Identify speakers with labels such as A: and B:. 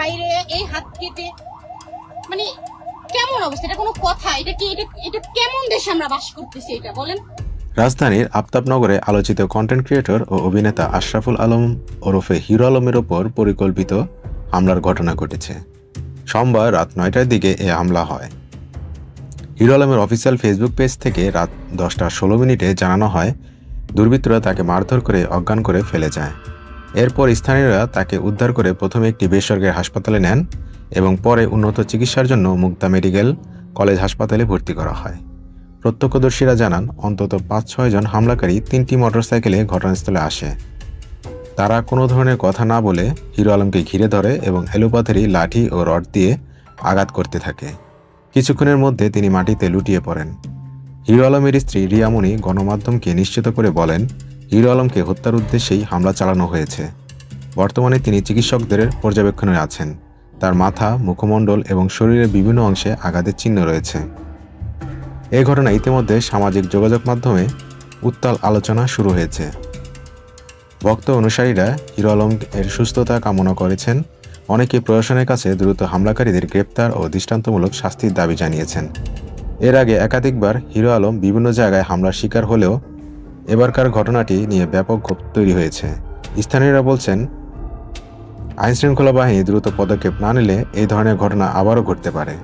A: বাইরে, এই হাত কেটে। মানে কেমন অবস্থা? এটা কোনো কথা? এটা কি, এটা কেমন দেশে আমরা বাস করতেছি এটা, বলেন?
B: রাজধানীর আফতাবনগরে আলোচিত কন্টেন্ট ক্রিয়েটর ও অভিনেতা আশরাফুল আলম ওরফে হিরো আলমের ওপর পরিকল্পিত হামলার ঘটনা ঘটেছে। সোমবার রাত নয়টার দিকে এ হামলা হয়। হিরো আলমের অফিসিয়াল ফেসবুক পেজ থেকে রাত দশটা ষোলো মিনিটে জানানো হয়, দুর্বৃত্তরা তাকে মারধর করে, অজ্ঞান করে ফেলে যায়। এরপর স্থানীয়রা তাকে উদ্ধার করে প্রথমে একটি বেসরকারি হাসপাতালে নেন এবং পরে উন্নত চিকিৎসার জন্য মুক্তা মেডিকেল কলেজ হাসপাতালে ভর্তি করা হয়। প্রত্যক্ষদর্শীরা জানান, অন্তত পাঁচ ছয় জন হামলাকারী তিনটি মোটরসাইকেলে ঘটনাস্থলে আসে। তারা কোনো ধরনের কথা না বলে হিরো আলমকে ঘিরে ধরে এবং এলোপাথারি লাঠি ও রড দিয়ে আঘাত করতে থাকে। কিছুক্ষণের মধ্যে তিনি মাটিতে লুটিয়ে পড়েন। হিরো আলমের স্ত্রী রিয়ামণি গণমাধ্যমকে নিশ্চিত করে বলেন হিরো আলমকে হত্যার উদ্দেশ্যেই হামলা চালানো হয়েছে। বর্তমানে তিনি চিকিৎসকদের পর্যবেক্ষণে আছেন। তার মাথা, মুখমণ্ডল এবং শরীরের বিভিন্ন অংশে আঘাতের চিহ্ন রয়েছে। এই ঘটনা ইতিমধ্যে সামাজিক যোগাযোগ মাধ্যমে উত্তাল আলোচনা শুরু হয়েছে। ভক্ত অনুসারীরা হিরো আলম এর সুস্থতা কামনা করেছেন। অনেকে প্রশাসনের কাছে দ্রুত হামলাকারীদের গ্রেপ্তার ও দৃষ্টান্তমূলক শাস্তির দাবি জানিয়েছেন। এর আগে একাধিকবার হিরো আলম বিভিন্ন জায়গায় হামলার শিকার হলেও এবারকার ঘটনাটি নিয়ে ব্যাপক ক্ষোভ তৈরি হয়েছে। স্থানীয়রা বলছেন, আইনশৃঙ্খলা বাহিনী দ্রুত পদক্ষেপ না নিলে এই ধরনের ঘটনা আবারও ঘটতে পারে।